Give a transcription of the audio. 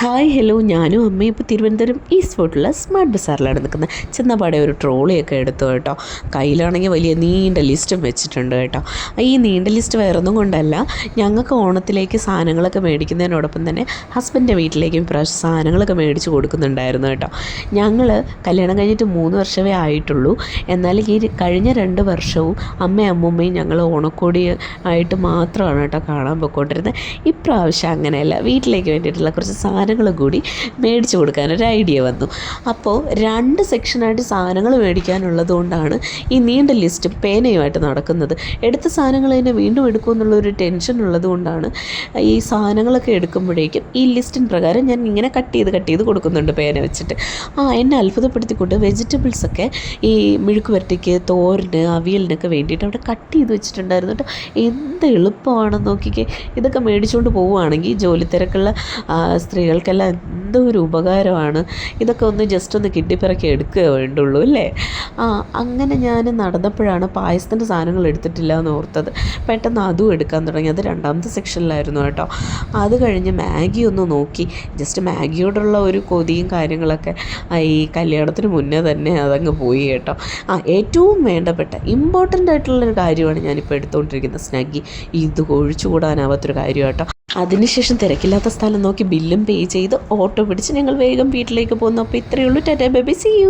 Hi hello ഞാനും അമ്മയും ഇപ്പോൾ തിരുവനന്തപുരം ഈസ്റ്റ് ഫോർട്ടുള്ള സ്മാർട്ട് ബസാറിലാണ് നിൽക്കുന്നത്. ചെന്നപാടെ ഒരു ട്രോളിയൊക്കെ എടുത്തു കേട്ടോ. കയ്യിലാണെങ്കിൽ വലിയ നീണ്ട ലിസ്റ്റും വെച്ചിട്ടുണ്ട് കേട്ടോ. ഈ നീണ്ട ലിസ്റ്റ് വേറൊന്നും കൊണ്ടല്ല. ഞങ്ങൾക്ക് ഓണത്തിലേക്ക് സാധനങ്ങളൊക്കെ മേടിക്കുന്നതിനോടൊപ്പം തന്നെ ഹസ്ബൻഡിന്റെ വീട്ടിലേക്കും ഇപ്രാവശ്യം സാധനങ്ങളൊക്കെ മേടിച്ച് കൊടുക്കുന്നുണ്ടായിരുന്നു കേട്ടോ. ഞങ്ങൾ കല്യാണം കഴിഞ്ഞിട്ട് മൂന്ന് വർഷമേ ആയിട്ടുള്ളൂ. എന്നാൽ ഈ കഴിഞ്ഞ രണ്ട് വർഷവും അമ്മയും അമ്മൂമ്മയും ഞങ്ങൾ ഓണക്കോടി ആയിട്ട് മാത്രമാണ് കേട്ടോ കാണാൻ പോയിക്കൊണ്ടിരുന്നത്. ഇപ്രാവശ്യം അങ്ങനെയല്ല. വീട്ടിലേക്ക് വേണ്ടിയിട്ടുള്ള കുറച്ച് സാധനങ്ങൾ കൂടി മേടിച്ചു കൊടുക്കാനൊരു ഐഡിയ വന്നു. അപ്പോൾ രണ്ട് സെക്ഷനായിട്ട് സാധനങ്ങൾ മേടിക്കാനുള്ളത് കൊണ്ടാണ് ഈ നീണ്ട ലിസ്റ്റ് പേനയുമായിട്ട് നടക്കുന്നത്. എടുത്ത സാധനങ്ങൾ തന്നെ വീണ്ടും എടുക്കുമെന്നുള്ളൊരു ടെൻഷൻ ഉള്ളത് കൊണ്ടാണ് ഈ സാധനങ്ങളൊക്കെ എടുക്കുമ്പോഴേക്കും ഈ ലിസ്റ്റിൻ പ്രകാരം ഞാൻ ഇങ്ങനെ കട്ട് ചെയ്ത് കട്ട് ചെയ്ത് കൊടുക്കുന്നുണ്ട് പേന വെച്ചിട്ട്. ആ എന്നെ അത്ഭുതപ്പെടുത്തിക്കൊണ്ട് വെജിറ്റബിൾസൊക്കെ ഈ മെഴുക്ക് വരട്ടിക്ക് തോരന് അവിയലിനൊക്കെ വേണ്ടിയിട്ട് അവിടെ കട്ട് ചെയ്ത് വെച്ചിട്ടുണ്ടായിരുന്നു കേട്ടോ. എന്ത് എളുപ്പമാണെന്ന് നോക്കിക്കേ. ഇതൊക്കെ മേടിച്ചുകൊണ്ട് പോവുകയാണെങ്കിൽ ജോലി തിരക്കുള്ള ആ, സ്ത്രീകൾക്കെല്ലാം എന്തോ ഒരു ഉപകാരമാണ്? ഇതൊക്കെ ഒന്ന് ജസ്റ്റ് ഒന്ന് കിട്ടിപ്പിറക്കി എടുക്കുക വേണ്ടുള്ളൂ അല്ലേ? ആ അങ്ങനെ ഞാൻ നടന്നപ്പോഴാണ് പായസത്തിന്റെ സാധനങ്ങൾ എടുത്തിട്ടില്ല എന്ന് ഓർത്തത്. പെട്ടെന്ന് അതും എടുക്കാൻ തുടങ്ങി. അത് രണ്ടാമത്തെ സെക്ഷനിലായിരുന്നു കേട്ടോ. അത് കഴിഞ്ഞ് മാഗി ഒന്ന് നോക്കി. ജസ്റ്റ് മാഗിയോടുള്ള ഒരു കൊതിയും കാര്യങ്ങളൊക്കെ ഈ കല്യാണത്തിന് മുന്നേ തന്നെ അതങ്ങ് പോയി കേട്ടോ. ആ ഏറ്റവും വേണ്ടപ്പെട്ട ഇമ്പോർട്ടന്റ് ആയിട്ടുള്ളൊരു കാര്യമാണ് ഞാനിപ്പോൾ എടുത്തുകൊണ്ടിരിക്കുന്ന സ്നാഗി ഇത് ഒഴിച്ചുകൂടാനാവാത്തൊരു കാര്യം കേട്ടോ. അതിനുശേഷം തിരക്കില്ലാത്ത സ്ഥലം നോക്കി ബില്ലും പേ ചെയ്ത് ഓട്ടോ പിടിച്ച് ഞങ്ങൾ വേഗം വീട്ടിലേക്ക് പോകുന്നു. അപ്പോൾ ഇത്രയേ ഉള്ളൂ. ടാറ്റാ ബേബി. C U